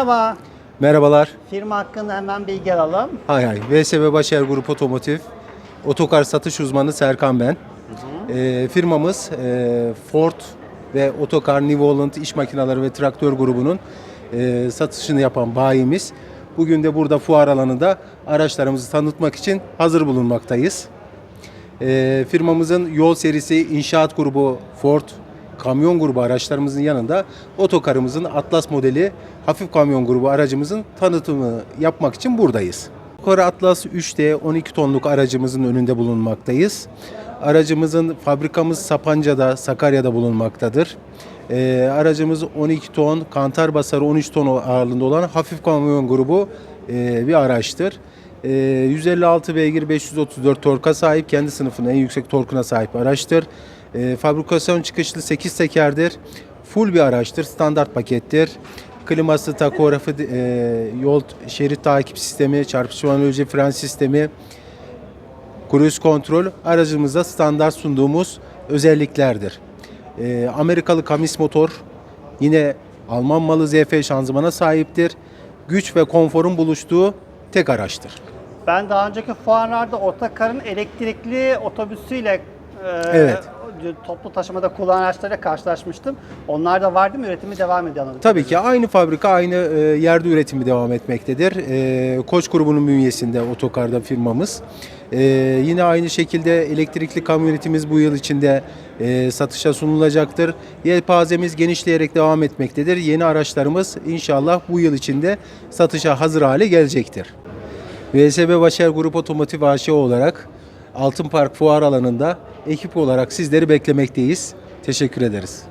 Merhaba. Merhabalar. Firma hakkında hemen bilgi alalım. Hay hay. VSB Başer Grup Otomotiv. Otokar satış uzmanı Serkan ben. Ee, firmamız e, Ford ve Otokar New Holland iş makineleri ve traktör grubunun e, satışını yapan bayimiz. Bugün de burada fuar alanında araçlarımızı tanıtmak için hazır bulunmaktayız. E, firmamızın yol serisi inşaat grubu Ford, kamyon grubu araçlarımızın yanında otokarımızın Atlas modeli hafif kamyon grubu aracımızın tanıtımı yapmak için buradayız. Otokar Atlas 3D 12 tonluk aracımızın önünde bulunmaktayız. Aracımızın fabrikamız Sapanca'da, Sakarya'da bulunmaktadır. E, aracımız 12 ton, kantar basarı 13 ton ağırlığında olan hafif kamyon grubu e, bir araçtır. Ee, 156 beygir 534 torka sahip kendi sınıfının en yüksek torkuna sahip araçtır. Ee, fabrikasyon çıkışlı 8 tekerdir. Full bir araçtır. Standart pakettir. Kliması, takografı, e, yol şerit takip sistemi, çarpışmadan önce fren sistemi, cruise kontrol aracımızda standart sunduğumuz özelliklerdir. Ee, Amerikalı Kamis motor yine Alman malı ZF şanzımana sahiptir. Güç ve konforun buluştuğu tek araçtır. Ben daha önceki fuarlarda Otokar'ın elektrikli otobüsüyle e, Evet. Toplu taşımada kullanan araçlarla karşılaşmıştım. Onlar da var değil mi? Üretimi devam ediyor anladığım Tabii ki aynı fabrika aynı e, yerde üretimi devam etmektedir. E, Koç grubunun bünyesinde otokarda firmamız. E, yine aynı şekilde elektrikli kamyonetimiz bu yıl içinde satışa sunulacaktır. Yelpazemiz genişleyerek devam etmektedir. Yeni araçlarımız inşallah bu yıl içinde satışa hazır hale gelecektir. VSB Başer Grup Otomotiv AŞ olarak Altın Park Fuar alanında ekip olarak sizleri beklemekteyiz. Teşekkür ederiz.